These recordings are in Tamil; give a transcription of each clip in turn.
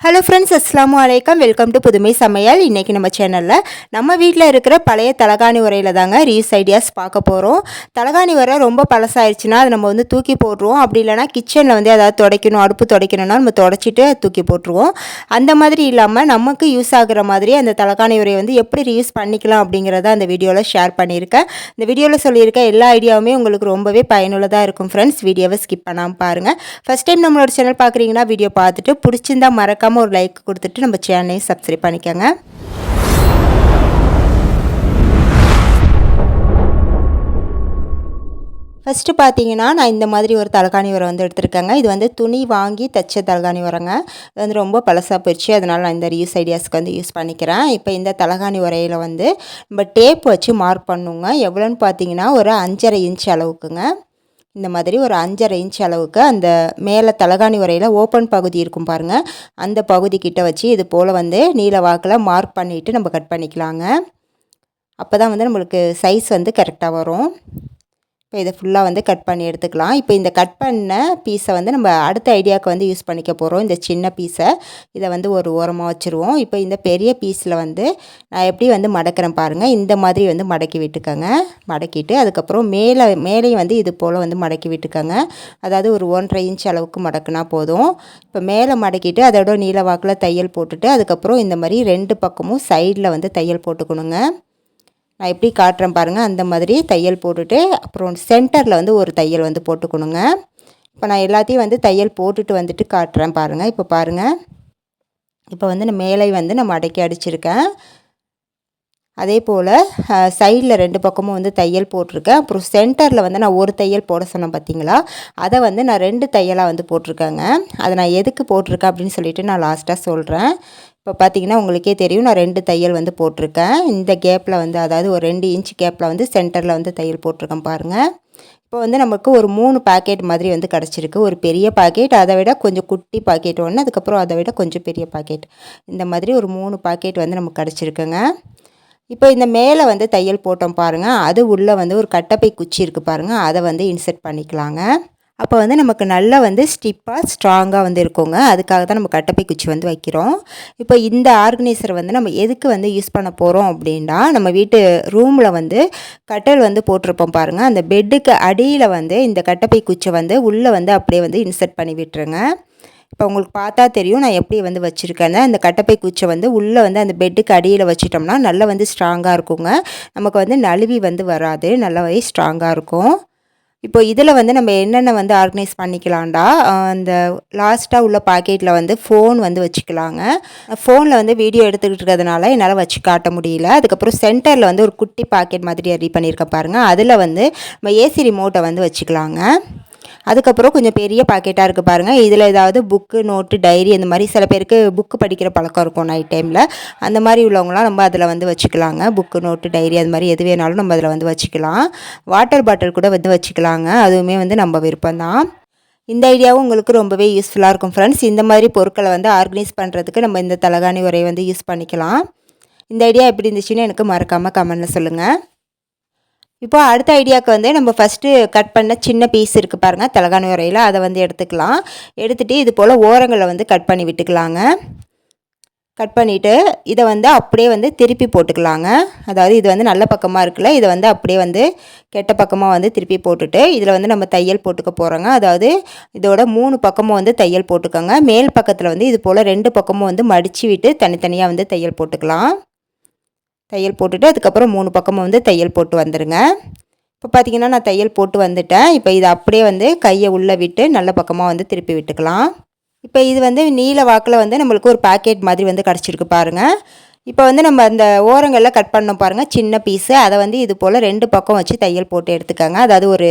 ஹலோ ஃப்ரெண்ட்ஸ் அஸ்லாம் வலைக்கம் வெல்கம் டு புதுமை சமையல் இன்றைக்கி நம்ம சேனலில் நம்ம வீட்டில் இருக்கிற பழைய தலகாணி உரையில் தாங்க ரீஸ் ஐடியாஸ் பார்க்க போகிறோம் தலகாணி உரை ரொம்ப பழசாயிருச்சுன்னா அதை நம்ம வந்து தூக்கி போடுறோம் அப்படி இல்லைனா கிச்சனில் வந்து ஏதாவது துடைக்கணும் அடுப்பு துடைக்கணும்னா நம்ம துடைச்சிட்டு தூக்கி போட்டுருவோம். அந்த மாதிரி இல்லாமல் நமக்கு யூஸ் ஆகுற மாதிரி அந்த தலகாணி உரையை வந்து எப்படி ரீயூஸ் பண்ணிக்கலாம் அப்படிங்கிறத அந்த வீடியோவில் ஷேர் பண்ணியிருக்கேன். இந்த வீடியோவில் சொல்லியிருக்க எல்லா ஐடியாவுமே உங்களுக்கு ரொம்பவே பயனுள்ளதாக இருக்கும் ஃப்ரெண்ட்ஸ் வீடியோவை ஸ்கிப் பண்ணாமல் பாருங்கள் ஃபஸ்ட் டைம் நம்மளோட சேனல் பார்க்குறீங்கன்னா வீடியோ பார்த்துட்டு பிடிச்சிருந்தா மறக்காம மறக்காமல் ஒரு லைக் கொடுத்துட்டு நம்ம சேனலையும் சப்ஸ்கிரைப் பண்ணிக்கோங்க. ஃபஸ்ட்டு பார்த்தீங்கன்னா நான் இந்த மாதிரி ஒரு தலகாணி உரம் வந்து எடுத்திருக்கேங்க. இது வந்து துணி வாங்கி தைச்ச தலகாணி உரங்க. இது வந்து ரொம்ப பழசாக போயிடுச்சு அதனால் நான் இந்த ரியூஸ் ஐடியாஸ்க்கு வந்து யூஸ் பண்ணிக்கிறேன். இப்போ இந்த தலகாணி உரையில் வந்து நம்ம டேப் வச்சு மார்க் பண்ணுங்க. எவ்வளோன்னு பார்த்தீங்கன்னா ஒரு அஞ்சரை இன்ச் அளவுக்குங்க. இந்த மாதிரி ஒரு அஞ்சரை இன்ச் அளவுக்கு அந்த மேலே தலகாணி உரையில் ஓப்பன் பகுதி இருக்கும் பாருங்கள் அந்த பகுதி கிட்ட வச்சு இது போல் வந்து நீல வாக்கில் மார்க் பண்ணிவிட்டு நம்ம கட் பண்ணிக்கலாங்க. அப்போ தான் வந்து நம்மளுக்கு சைஸ் வந்து கரெக்டாக வரும். இப்போ இதை ஃபுல்லாக வந்து கட் பண்ணி எடுத்துக்கலாம். இப்போ இந்த கட் பண்ண பீஸை வந்து நம்ம அடுத்த ஐடியாவுக்கு வந்து யூஸ் பண்ணிக்க போகிறோம் இந்த சின்ன பீஸை இதை வந்து ஒரு ஓரமாக வச்சுருவோம். இப்போ இந்த பெரிய பீஸில் வந்து நான் எப்படி வந்து மடக்கிறேன் பாருங்கள் இந்த மாதிரி வந்து மடக்கி விட்டுக்கோங்க. மடக்கிட்டு அதுக்கப்புறம் மேலே மேலேயும் வந்து இது போல் வந்து மடக்கி விட்டுக்கோங்க. அதாவது ஒரு ஒன்றரை இன்ச் அளவுக்கு மடக்குனா போதும். இப்போ மேலே மடக்கிட்டு அதோட நீல வாக்கில் தையல் போட்டுட்டு அதுக்கப்புறம் இந்த மாதிரி ரெண்டு பக்கமும் சைடில் வந்து தையல் போட்டுக்கணுங்க. நான் எப்படி காட்டுறேன் பாருங்கள் அந்த மாதிரி தையல் போட்டுட்டு அப்புறம் சென்டரில் வந்து ஒரு தையல் வந்து போட்டுக்கணுங்க. இப்போ நான் எல்லாத்தையும் வந்து தையல் போட்டுட்டு வந்துட்டு காட்டுறேன் பாருங்கள் இப்போ பாருங்கள் இப்போ வந்து நான் மேலே வந்து நம்ம அடக்கி அடிச்சிருக்கேன். அதே போல் சைடில் ரெண்டு பக்கமும் வந்து தையல் போட்டிருக்கேன். அப்புறம் சென்டரில் வந்து நான் ஒரு தையல் போட சொன்னேன் பார்த்தீங்களா அதை வந்து நான் ரெண்டு தையலாக வந்து போட்டிருக்கேங்க. அதை நான் எதுக்கு போட்டிருக்கேன் அப்படின்னு சொல்லிட்டு நான் லாஸ்ட்டாக சொல்கிறேன் இப்போ பார்த்தீங்கன்னா உங்களுக்கே தெரியும் நான் ரெண்டு தையல் வந்து போட்டிருக்கேன். இந்த கேப்பில் வந்து அதாவது ஒரு ரெண்டு இன்ச் கேப்பில் வந்து சென்டரில் வந்து தையல் போட்டிருக்கேன் பாருங்கள் இப்போ வந்து நமக்கு ஒரு மூணு பாக்கெட் மாதிரி வந்து கிடச்சிருக்கு. ஒரு பெரிய பாக்கெட் அதை விட கொஞ்சம் குட்டி பாக்கெட் ஒன்று அதுக்கப்புறம் அதை விட கொஞ்சம் பெரிய பாக்கெட் இந்த மாதிரி ஒரு மூணு பாக்கெட் வந்து நமக்கு கிடச்சிருக்குங்க. இப்போ இந்த மேலே வந்து தையல் போட்டோம் பாருங்கள் அது உள்ளே வந்து ஒரு கட்டப்பை குச்சி இருக்குது பாருங்கள் அதை வந்து இன்செர்ட் பண்ணிக்கலாங்க. அப்போ வந்து நமக்கு நல்லா வந்து ஸ்டிப்பாக ஸ்ட்ராங்காக வந்து இருக்குங்க. அதுக்காக தான் நம்ம கட்டப்பை குச்சி வந்து வைக்கிறோம். இப்போ இந்த ஆர்கனைசர் வந்து நம்ம எதுக்கு வந்து யூஸ் பண்ண போகிறோம் அப்படின்னா நம்ம வீட்டு ரூமில் வந்து கட்டல் வந்து போட்டிருப்போம் பாருங்கள் அந்த பெட்டுக்கு அடியில் வந்து இந்த கட்டப்பை குச்சை வந்து உள்ளே வந்து அப்படியே வந்து இன்சர்ட் பண்ணி விட்டுருங்க. இப்போ உங்களுக்கு பார்த்தா தெரியும் நான் எப்படி வந்து வச்சுருக்கேன் அந்த கட்டப்பை குச்சை வந்து உள்ளே வந்து அந்த பெட்டுக்கு அடியில் வச்சிட்டோம்னா நல்லா வந்து ஸ்ட்ராங்காக இருக்குங்க. நமக்கு வந்து நழுவி வந்து வராது நல்லாவே ஸ்ட்ராங்காக இருக்கும். இப்போ இதில் வந்து நம்ம என்னென்ன வந்து ஆர்கனைஸ் பண்ணிக்கலாம்டா? அந்த லாஸ்ட்டாக உள்ள பாக்கெட்டில் வந்து ஃபோன் வந்து வச்சுக்கலாங்க. ஃபோனில் வந்து வீடியோ எடுத்துக்கிட்டு இருக்கிறதுனால என்னால் வச்சு காட்ட முடியல. அதுக்கப்புறம் சென்டரில் வந்து ஒரு குட்டி பாக்கெட் மாதிரி ரெடி பண்ணியிருக்க பாருங்கள் அதில் வந்து நம்ம ஏசி ரிமோட்டை வந்து வச்சுக்கலாங்க. அதுக்கப்புறம் கொஞ்சம் பெரிய பாக்கெட்டாக இருக்குது பாருங்கள் இதில் ஏதாவது புக்கு நோட்டு டைரி அந்த மாதிரி சில பேருக்கு புக்கு படிக்கிற பழக்கம் இருக்கும் நைட் டைமில் அந்த மாதிரி உள்ளவங்களாம் நம்ம அதில் வந்து வச்சுக்கலாங்க. புக்கு நோட்டு டைரி அது மாதிரி எது வேணாலும் நம்ம அதில் வந்து வச்சுக்கலாம். வாட்டர் பாட்டில் கூட வந்து வச்சுக்கலாங்க. அதுவுமே வந்து நம்ம விருப்பம் தான் இந்த ஐடியாவும் உங்களுக்கு ரொம்பவே யூஸ்ஃபுல்லாக இருக்கும் ஃப்ரெண்ட்ஸ் இந்த மாதிரி பொருட்களை வந்து ஆர்கனைஸ் பண்ணுறதுக்கு நம்ம இந்த தலகாணி உரையை வந்து யூஸ் பண்ணிக்கலாம். இந்த ஐடியா எப்படி இருந்துச்சுன்னு எனக்கு மறக்காமல் கமெண்டில் சொல்லுங்கள் இப்போ அடுத்த ஐடியாவுக்கு வந்து நம்ம ஃபஸ்ட்டு கட் பண்ண சின்ன பீஸ் இருக்குது பாருங்கள் தலகாணி உரையில். அதை வந்து எடுத்துக்கலாம். எடுத்துகிட்டு இது போல் ஓரங்களை வந்து கட் பண்ணி விட்டுக்கலாங்க. கட் பண்ணிவிட்டு இதை வந்து அப்படியே வந்து திருப்பி போட்டுக்கலாங்க. அதாவது இது வந்து நல்ல பக்கமாக இருக்குல்ல இதை வந்து அப்படியே வந்து கெட்ட பக்கமாக வந்து திருப்பி போட்டுட்டு இதில் வந்து நம்ம தையல் போட்டுக்க போகிறோங்க அதாவது இதோட மூணு பக்கமும் வந்து தையல் போட்டுக்கோங்க. மேல் பக்கத்தில் வந்து இது போல் ரெண்டு பக்கமும் வந்து மடித்து விட்டு தனித்தனியாக வந்து தையல் போட்டுக்கலாம். தையல் போட்டுட்டு அதுக்கப்புறம் மூணு பக்கமும் வந்து தையல் போட்டு வந்துடுங்க இப்போ பார்த்தீங்கன்னா நான் தையல் போட்டு வந்துட்டேன். இப்போ இதை அப்படியே வந்து கையை உள்ளே விட்டு நல்ல பக்கமாக வந்து திருப்பி விட்டுக்கலாம். இப்போ இது வந்து நீல வாக்கில் வந்து நம்மளுக்கு ஒரு பேக்கெட் மாதிரி வந்து கிடச்சிருக்கு பாருங்கள் இப்போ வந்து நம்ம அந்த ஓரங்களில் கட் பண்ணோம் பாருங்கள் சின்ன பீஸு அதை வந்து இது போல் ரெண்டு பக்கம் வச்சு தையல் போட்டு எடுத்துக்கோங்க. அதாவது ஒரு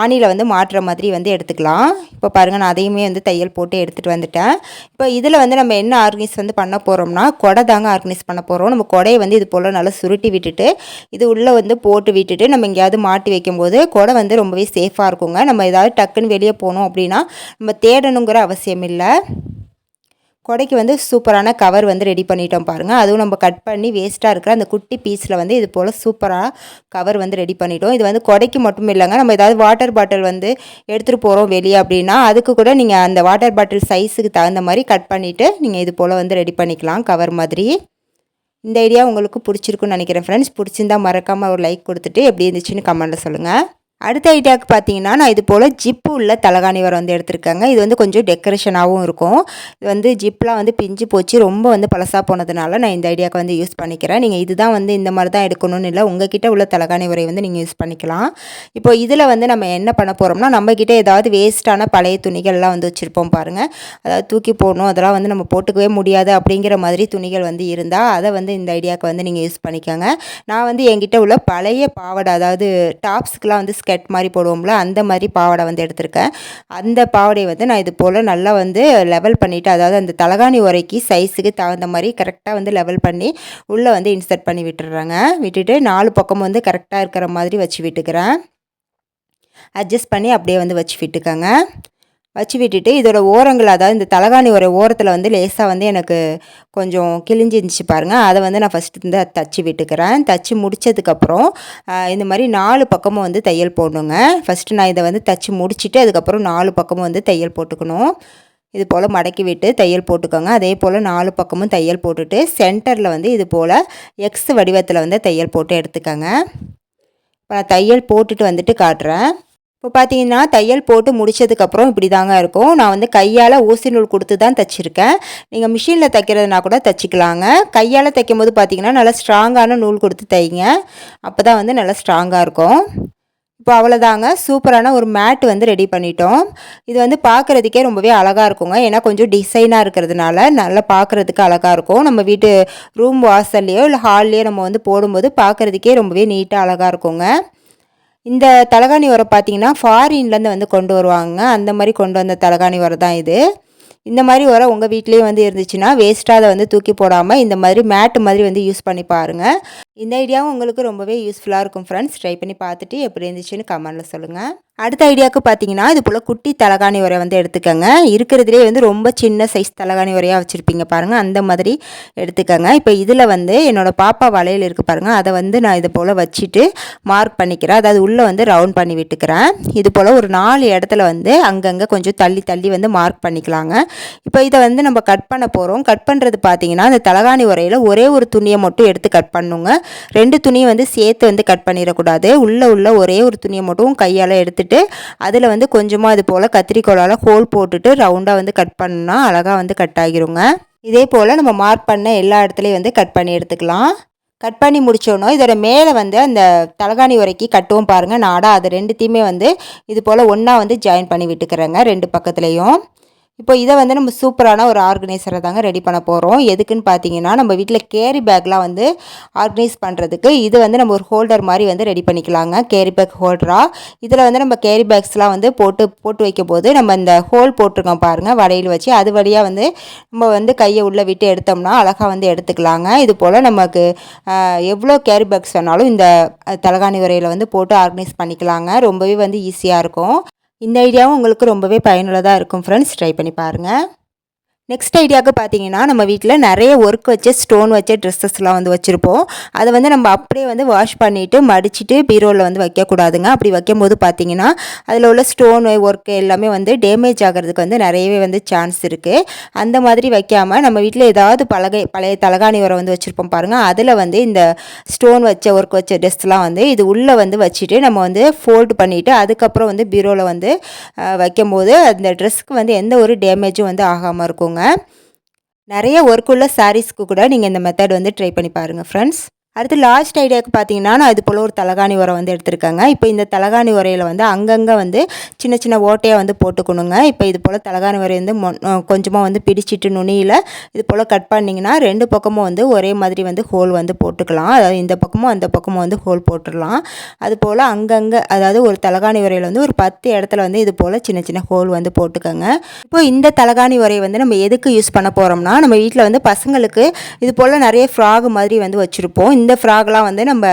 ஆணியில் வந்து மாற்றுற மாதிரி வந்து எடுத்துக்கலாம். இப்போ பாருங்கள் நான் அதையுமே வந்து தையல் போட்டு எடுத்துகிட்டு வந்துட்டேன். இப்போ இதில் வந்து நம்ம என்ன ஆர்கனைஸ் வந்து பண்ண போகிறோம்னா கொடை தாங்க ஆர்கனைஸ் பண்ண போகிறோம் நம்ம கொடையை வந்து இது போல் நல்லா சுருட்டி விட்டுட்டு இது உள்ளே வந்து போட்டு விட்டுட்டு நம்ம எங்கேயாவது மாட்டி வைக்கும்போது கொடை வந்து ரொம்பவே சேஃபாக இருக்குங்க. நம்ம ஏதாவது டக்குன்னு வெளியே போகணும் அப்படின்னா நம்ம தேடணுங்கிற அவசியம் இல்லை. கொடைக்கு வந்து சூப்பரான கவர் வந்து ரெடி பண்ணிட்டோம் பாருங்கள் அதுவும் நம்ம கட் பண்ணி வேஸ்ட்டாக இருக்கிற அந்த குட்டி பீஸில் வந்து இது போல் சூப்பராக கவர் வந்து ரெடி பண்ணிட்டோம். இது வந்து கொடைக்கு மட்டும் இல்லைங்க நம்ம ஏதாவது வாட்டர் பாட்டில் வந்து எடுத்துகிட்டு போகிறோம் வெளியே அப்படின்னா அதுக்கு கூட நீங்கள் அந்த வாட்டர் பாட்டில் சைஸுக்கு தகுந்த மாதிரி கட் பண்ணிவிட்டு நீங்கள் இது போல் வந்து ரெடி பண்ணிக்கலாம் கவர் மாதிரி. இந்த ஐடியா உங்களுக்கு பிடிச்சிருக்குன்னு நினைக்கிறேன் ஃப்ரெண்ட்ஸ் பிடிச்சிருந்தா மறக்காமல் ஒரு லைக் கொடுத்துட்டு எப்படி இருந்துச்சுன்னு கமெண்ட்டில் சொல்லுங்கள் அடுத்த ஐடியாவுக்கு பார்த்தீங்கன்னா நான் இது போல் ஜிப்பு உள்ள தலகாணி வரம் வந்து எடுத்திருக்கேங்க. இது வந்து கொஞ்சம் டெக்கரேஷனாகவும் இருக்கும். இது வந்து ஜிப்லாம் வந்து பிஞ்சு போச்சு. ரொம்ப வந்து பழசாக போனதுனால நான் இந்த ஐடியாவுக்கு வந்து யூஸ் பண்ணிக்கிறேன். நீங்கள் இதுதான் வந்து இந்த மாதிரி தான் எடுக்கணும்னு இல்லை. உங்ககிட்ட உள்ள தலகாணி உரை வந்து நீங்கள் யூஸ் பண்ணிக்கலாம். இப்போ இதில் வந்து நம்ம என்ன பண்ண போகிறோம்னா நம்மக்கிட்ட ஏதாவது வேஸ்ட்டான பழைய துணிகள்லாம் வந்து வச்சுருப்போம் பாருங்கள் அதாவது தூக்கி போடணும். அதெல்லாம் வந்து நம்ம போட்டுக்கவே முடியாது அப்படிங்கிற மாதிரி துணிகள் வந்து இருந்தால் அதை வந்து இந்த ஐடியாவுக்கு வந்து நீங்கள் யூஸ் பண்ணிக்கோங்க. நான் வந்து என்கிட்ட உள்ள பழைய பாவடை அதாவது டாப்ஸ்க்கெலாம் வந்து ஸ்கர்ட் மாதிரி போடுவோம்ல அந்த மாதிரி பாவாடை வந்து எடுத்திருக்கேன். அந்த பாவாடையை வந்து நான் இது போல் நல்லா வந்து லெவல் பண்ணிவிட்டு அதாவது அந்த தலகாணி உரைக்கு சைஸுக்கு தகுந்த மாதிரி கரெக்டாக வந்து லெவல் பண்ணி உள்ளே வந்து இன்சர்ட் பண்ணி விட்டுடுறாங்க விட்டுட்டு நாலு பக்கம் வந்து கரெக்டாக இருக்கிற மாதிரி வச்சு விட்டுக்கிறேன். அட்ஜஸ்ட் பண்ணி அப்படியே வந்து வச்சு விட்டுக்கோங்க. வச்சு விட்டுட்டு இதோட ஓரங்கள் அதாவது இந்த தலகாணி ஒரு ஓரத்தில் வந்து லேசாக வந்து எனக்கு கொஞ்சம் கிழிஞ்சிருந்துச்சு பாருங்கள் அதை வந்து நான் ஃபஸ்ட்டு வந்து தச்சு விட்டுக்கிறேன். தச்சு முடித்ததுக்கப்புறம் இந்த மாதிரி நாலு பக்கமும் வந்து தையல் போடணுங்க. ஃபஸ்ட்டு நான் இதை வந்து தச்சு முடிச்சுட்டு அதுக்கப்புறம் நாலு பக்கமும் வந்து தையல் போட்டுக்கணும். இது போல் மடக்கி விட்டு தையல் போட்டுக்கோங்க. அதே போல் நாலு பக்கமும் தையல் போட்டுட்டு சென்டரில் வந்து இது போல் எக்ஸ் வடிவத்தில் வந்து தையல் போட்டு எடுத்துக்கோங்க. இப்போ நான் தையல் போட்டுட்டு வந்துட்டு காட்டுறேன். இப்போ பார்த்தீங்கன்னா தையல் போட்டு முடிச்சதுக்கப்புறம் இப்படி தாங்க இருக்கும். நான் வந்து கையால் ஊசி நூல் கொடுத்து தான் தைச்சிருக்கேன். நீங்கள் மிஷினில் தைக்கிறதுனா கூட தைச்சிக்கலாங்க. கையால் தைக்கும் போது பார்த்தீங்கன்னா நல்லா ஸ்ட்ராங்கான நூல் கொடுத்து தைங்க. அப்போ தான் வந்து நல்லா ஸ்ட்ராங்காக இருக்கும். இப்போ அவ்வளோதாங்க சூப்பரான ஒரு மேட் வந்து ரெடி பண்ணிட்டோம். இது வந்து பார்க்குறதுக்கே ரொம்பவே அழகாக இருக்குங்க. ஏன்னா கொஞ்சம் டிசைனாக இருக்கிறதுனால நல்லா பார்க்குறதுக்கு அழகாக இருக்கும். நம்ம வீட்டு ரூம் வாசல்லையோ இல்லை ஹால்லையோ நம்ம வந்து போடும்போது பார்க்குறதுக்கே ரொம்பவே நீட்டாக அழகாக இருக்குங்க. இந்த தலகாணி உரம் பார்த்தீங்கன்னா ஃபாரின்லேருந்து வந்து கொண்டு வருவாங்க. அந்த மாதிரி கொண்டு வந்த தலகாணி உரம் தான் இது. இந்த மாதிரி உரம் உங்கள் வீட்லேயே வந்து இருந்துச்சுன்னா வேஸ்ட்டாக அதை வந்து தூக்கி போடாமல் இந்த மாதிரி மேட்டு மாதிரி வந்து யூஸ் பண்ணி பாருங்கள் இந்த ஐடியாவும் உங்களுக்கு ரொம்பவே யூஸ்ஃபுல்லாக இருக்கும் ஃப்ரெண்ட்ஸ் ட்ரை பண்ணி பார்த்துட்டு எப்படி இருந்துச்சுன்னு கமெண்டில் சொல்லுங்கள் அடுத்த ஐடியாவுக்கு பார்த்தீங்கன்னா இது போல் குட்டி தலகாணி உரை வந்து எடுத்துக்கோங்க. இருக்கிறதுலே வந்து ரொம்ப சின்ன சைஸ் தலகாணி உரையாக வச்சுருப்பீங்க பாருங்கள் அந்த மாதிரி எடுத்துக்கோங்க. இப்போ இதில் வந்து என்னோடய பாப்பா வளையல் இருக்குது பாருங்கள் அதை வந்து நான் இது போல் வச்சுட்டு மார்க் பண்ணிக்கிறேன். அதாவது உள்ளே வந்து ரவுண்ட் பண்ணி விட்டுக்கிறேன். இது போல் ஒரு நாலு இடத்துல வந்து அங்கங்கே கொஞ்சம் தள்ளி தள்ளி வந்து மார்க் பண்ணிக்கலாங்க. இப்போ இதை வந்து நம்ம கட் பண்ண போகிறோம் கட் பண்ணுறது பார்த்தீங்கன்னா அந்த தலகாணி உரையில் ஒரே ஒரு துணியை மட்டும் எடுத்து கட் பண்ணுங்க. ரெண்டு துணியை வந்து சேர்த்து வந்து கட் பண்ணிடக்கூடாது. உள்ளே உள்ள ஒரே ஒரு துணியை மட்டும் கையால் எடுத்துகிட்டு அதில் வந்து கொஞ்சமாக அது போல் கத்திரிக்கோளால் ஹோல் போட்டுட்டு ரவுண்டாக வந்து கட் பண்ணால் அழகாக வந்து கட் ஆகிருங்க. இதே போல் நம்ம மார்க் பண்ண எல்லா இடத்துலையும் வந்து கட் பண்ணி எடுத்துக்கலாம். கட் பண்ணி முடித்தோன்னோ இதோட மேலே வந்து அந்த தலகாணி உரைக்கி கட்டுவோம் பாருங்கள் நாடாக அது ரெண்டுத்தையுமே வந்து இது போல் ஒன்றா வந்து ஜாயின் பண்ணி விட்டுக்கிறேங்க ரெண்டு பக்கத்துலேயும். இப்போ இதை வந்து நம்ம சூப்பரான ஒரு ஆர்கனைசரை தாங்க ரெடி பண்ண போகிறோம் எதுக்குன்னு பார்த்தீங்கன்னா நம்ம வீட்டில் கேரி பேக்லாம் வந்து ஆர்கனைஸ் பண்ணுறதுக்கு இது வந்து நம்ம ஒரு ஹோல்டர் மாதிரி வந்து ரெடி பண்ணிக்கலாங்க. கேரி பேக் ஹோல்டராக இதில் வந்து நம்ம கேரி பேக்ஸ்லாம் வந்து போட்டு போட்டு வைக்கும் போது நம்ம இந்த ஹோல் போட்டிருக்கோம் பாருங்கள் வடையில் வச்சு. அது வழியாக வந்து நம்ம வந்து கையை உள்ளே விட்டு எடுத்தோம்னா அழகாக வந்து எடுத்துக்கலாங்க. இது போல் நமக்கு எவ்வளோ கேரி பேக்ஸ் வேணாலும் இந்த தலகாணி உரையில் வந்து போட்டு ஆர்கனைஸ் பண்ணிக்கலாங்க. ரொம்பவே வந்து ஈஸியாக இருக்கும். இந்த ஐடியாவும் உங்களுக்கு ரொம்பவே பயனுள்ளதாக இருக்கும் ஃப்ரெண்ட்ஸ் ட்ரை பண்ணி பாருங்கள் நெக்ஸ்ட் ஐடியாவுக்கு பார்த்தீங்கன்னா நம்ம வீட்டில் நிறைய ஒர்க் வச்ச ஸ்டோன் வச்ச ட்ரெஸ்ஸஸ்லாம் வந்து வச்சுருப்போம். அதை வந்து நம்ம அப்படியே வந்து வாஷ் பண்ணிவிட்டு மடிச்சுட்டு பீரோவில் வந்து வைக்கக்கூடாதுங்க. அப்படி வைக்கும்போது பார்த்தீங்கன்னா அதில் உள்ள ஸ்டோன் ஒர்க்கு எல்லாமே வந்து டேமேஜ் ஆகிறதுக்கு வந்து நிறையவே வந்து சான்ஸ் இருக்குது அந்த மாதிரி வைக்காமல் நம்ம வீட்டில் ஏதாவது பலகை பழைய தலகாணி உரம் வந்து வச்சுருப்போம் பாருங்கள் அதில் வந்து இந்த ஸ்டோன் வச்ச ஒர்க் வச்ச ட்ரெஸ்லாம் வந்து இது உள்ளே வந்து வச்சுட்டு நம்ம வந்து ஃபோல்டு பண்ணிவிட்டு அதுக்கப்புறம் வந்து பீரோவில் வந்து வைக்கும்போது அந்த ட்ரெஸ்க்கு வந்து எந்த ஒரு டேமேஜும் வந்து ஆகாமல் இருக்குங்க. நிறைய ஒர்க் உள்ள சாரீஸ்க்கு கூட நீங்கள் இந்த மெத்தட் வந்து ட்ரை பண்ணி பாருங்கள் ஃப்ரெண்ட்ஸ் அடுத்து லாஸ்ட் ஐடியாவுக்கு பார்த்தீங்கன்னா நான் இது போல் ஒரு தலகாணி உரம் வந்து எடுத்திருக்கேங்க. இப்போ இந்த தலகாணி உரையில் வந்து அங்கங்கே வந்து சின்ன சின்ன ஓட்டையாக வந்து போட்டுக்கணுங்க. இப்போ இது போல் தலகாணி உரை வந்து கொஞ்சமாக வந்து பிடிச்சிட்டு நுனியில் இது போல் கட் பண்ணிங்கன்னா ரெண்டு பக்கமும் வந்து ஒரே மாதிரி வந்து ஹோல் வந்து போட்டுக்கலாம். அதாவது இந்த பக்கமும் அந்த பக்கமும் வந்து ஹோல் போட்டுடலாம். அது போல் அங்கங்கே அதாவது ஒரு தலகாணி உரையில் வந்து ஒரு பத்து இடத்துல வந்து இது போல் சின்ன சின்ன ஹோல் வந்து போட்டுக்கோங்க. இப்போ இந்த தலகாணி உரையை வந்து நம்ம எதுக்கு யூஸ் பண்ண போகிறோம்னா நம்ம வீட்டில் வந்து பசங்களுக்கு இது போல் நிறைய ஃப்ராக் மாதிரி வந்து வச்சுருப்போம். இந்த இந்த ஃப்ராக்லாம் வந்து நம்ம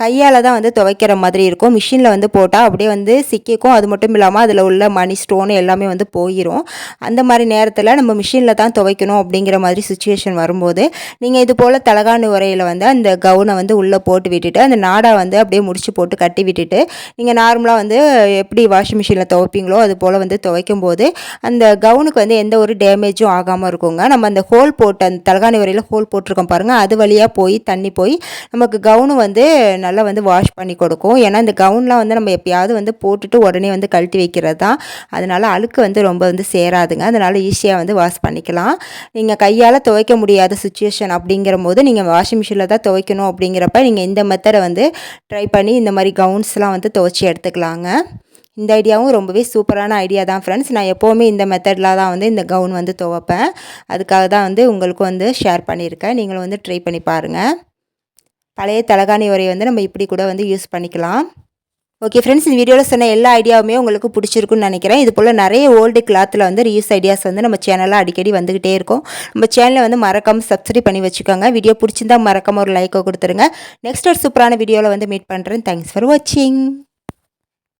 கையால் தான் வந்து துவைக்கிற மாதிரி இருக்கும். மிஷினில் வந்து போட்டால் அப்படியே வந்து சிக்கிக்கும். அது மட்டும் இல்லாமல் அதில் உள்ள மணி ஸ்டோன் எல்லாமே வந்து போயிடும் அந்த மாதிரி நேரத்தில் நம்ம மிஷினில் தான் துவைக்கணும் அப்படிங்கிற மாதிரி சுச்சுவேஷன் வரும்போது நீங்கள் இது போல் தலகாணி உரையில் வந்து அந்த கவுனை வந்து உள்ளே போட்டு விட்டுட்டு அந்த நாடா வந்து அப்படியே முடிச்சு போட்டு கட்டி விட்டுட்டு நீங்கள் நார்மலாக வந்து எப்படி வாஷிங் மிஷினில் துவைப்பீங்களோ அது போல் வந்து துவைக்கும் போது அந்த கவுனுக்கு வந்து எந்த ஒரு டேமேஜும் ஆகாமல் இருக்குங்க. நம்ம அந்த ஹோல் போட்டு அந்த தலகாணி உரையில் ஹோல் போட்டிருக்கோம் பாருங்கள் அது வழியாக போய் தண்ணி போய் நமக்கு கவுனு வந்து நல்லா வந்து வாஷ் பண்ணி கொடுக்கும். ஏன்னா இந்த கவுன்லாம் வந்து நம்ம எப்பயாவது வந்து போட்டுட்டு உடனே வந்து கழட்டி வைக்கிறது தான். அதனால் அழுக்கு வந்து ரொம்ப வந்து சேராதுங்க. அதனால் ஈஸியாக வந்து வாஷ் பண்ணிக்கலாம். நீங்கள் கையால் துவைக்க முடியாத சுச்சுவேஷன் அப்படிங்கிற போது நீங்கள் வாஷிங் மிஷினில் தான் துவைக்கணும் அப்படிங்கிறப்ப நீங்கள் இந்த மெத்தடை வந்து ட்ரை பண்ணி இந்த மாதிரி கவுன்ஸ்லாம் வந்து துவைச்சி எடுத்துக்கலாங்க. இந்த ஐடியாவும் ரொம்பவே சூப்பரான ஐடியா தான் ஃப்ரெண்ட்ஸ் நான் எப்போவுமே இந்த மெத்தடில் தான் வந்து இந்த கவுன் வந்து துவைப்பேன். அதுக்காக தான் வந்து உங்களுக்கும் வந்து ஷேர் பண்ணியிருக்கேன். நீங்களும் வந்து ட்ரை பண்ணி பாருங்கள் பழைய தலகாணி உரையை வந்து நம்ம இப்படி கூட வந்து யூஸ் பண்ணிக்கலாம். ஓகே ஃப்ரெண்ட்ஸ் இந்த வீடியோவில் சொன்ன எல்லா ஐடியாவுமே உங்களுக்கு பிடிச்சிருக்குன்னு நினைக்கிறேன். இது போல் நிறைய ஓல்டு கிளாத்தில் வந்து ரீயூஸ் ஐடியாஸ் வந்து நம்ம சேனலில் அடிக்கடி வந்துக்கிட்டே இருக்கும். நம்ம சேனலை வந்து மறக்காமல் சப்ஸ்கிரைப் பண்ணி வச்சுக்கோங்க. வீடியோ பிடிச்சிருந்தா மறக்காமல் ஒரு லைக்கை கொடுத்துருங்க. நெக்ஸ்ட் ஒரு சூப்பரான வீடியோவில் வந்து மீட் பண்ணுறேன் தேங்க்ஸ் ஃபார் வாட்சிங்